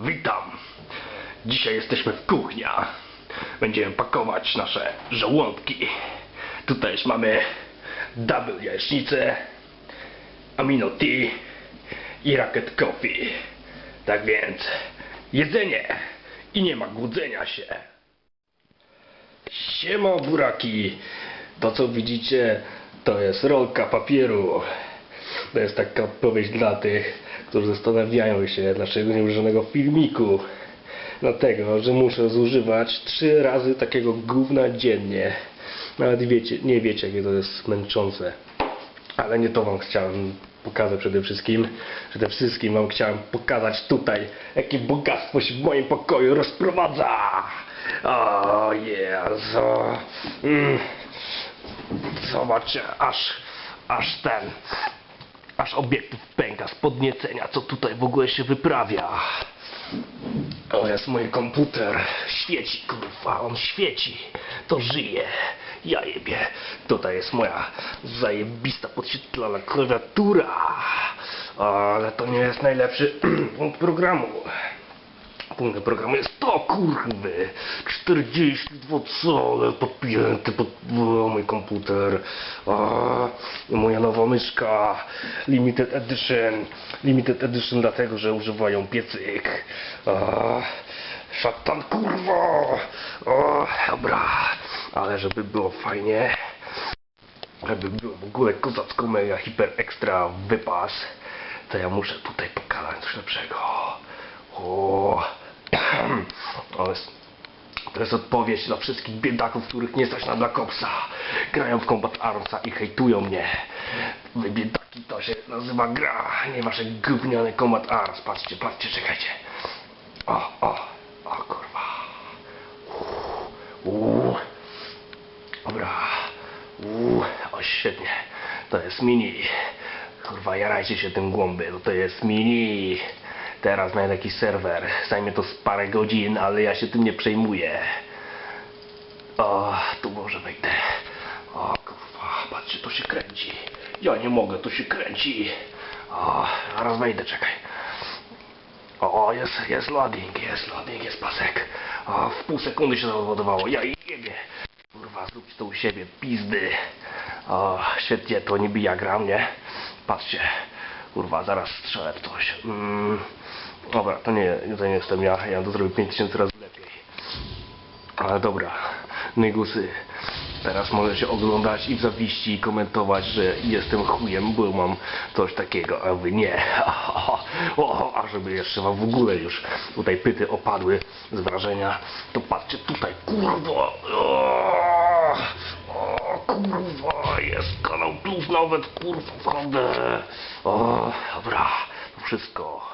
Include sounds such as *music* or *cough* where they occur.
Witam. Dzisiaj jesteśmy w kuchnia. Będziemy pakować nasze żołądki. Tutaj już mamy double jajecznicę, amino tea i racket coffee. Tak więc jedzenie i nie ma głudzenia się. Siema buraki. To co widzicie to jest rolka papieru. To jest taka odpowiedź dla tych, którzy zastanawiają się dlaczego nie używanego filmiku. Dlatego, że muszę zużywać trzy razy takiego gówna dziennie. Nawet wiecie, nie wiecie jakie to jest męczące. Ale nie to wam chciałem pokazać przede wszystkim. Przede wszystkim wam chciałem pokazać tutaj, jakie bogactwo się w moim pokoju rozprowadza. O Jezu. Mm. Zobaczcie, aż, aż ten, aż obiektyw pęka z podniecenia, co tutaj w ogóle się wyprawia. O, jest mój komputer. Świeci, kurwa, on świeci. To żyje. Ja jebie. Tutaj jest moja zajebista, podświetlana klawiatura. Ale to nie jest najlepszy *clears throat* punkt programu. Punktem programu jest to, kurwy. 42 cale podpięty pod o, mój komputer. I moja nowa myszka. Limited Edition. Limited Edition dlatego, że używają piecyk. A, szatan, kurwa. O, dobra. Ale żeby było fajnie. Żeby było w ogóle kozacko mega hiper ekstra wypas. To ja muszę tutaj pokazać coś lepszego. O, *clears throat* to jest, odpowiedź dla wszystkich biedaków, których nie stać na Black Opsa. Grają w Combat Armsa i hejtują mnie. Wy biedaki to się nazywa gra, nie wasze gówniane Combat Arms. Patrzcie, patrzcie, czekajcie. O, o, o kurwa. Uuu. Dobra. Uuu, o świetnie. To jest mini. Kurwa, jarajcie się tym głąby, to jest mini. Teraz znajdę jakiś serwer. Zajmie to z parę godzin, ale ja się tym nie przejmuję. O, tu może wejdę. O, kurwa, patrzcie, to się kręci. Ja nie mogę, to się kręci. O, zaraz wejdę, czekaj. O, jest, jest loading, jest loading, jest pasek. O, w pół sekundy się załadowało. Ja jebie. Kurwa, zróbcie to u siebie, pizdy. O, świetnie, to niby ja gram, nie? Patrzcie. Kurwa, zaraz strzelę w coś. Mm, dobra, to nie, to nie jestem ja. Ja to zrobię 5000 razy lepiej. Ale dobra, nygusy. Teraz możecie oglądać i w zawiści i komentować, że jestem chujem, bo mam coś takiego, a wy nie. *laughs* O, a żeby jeszcze wam w ogóle już tutaj pyty opadły z wrażenia, to patrzcie tutaj, kurwa. O, kurwa, jest kanał plus nawet, kurwa, wchodzę. O, dobra, to wszystko.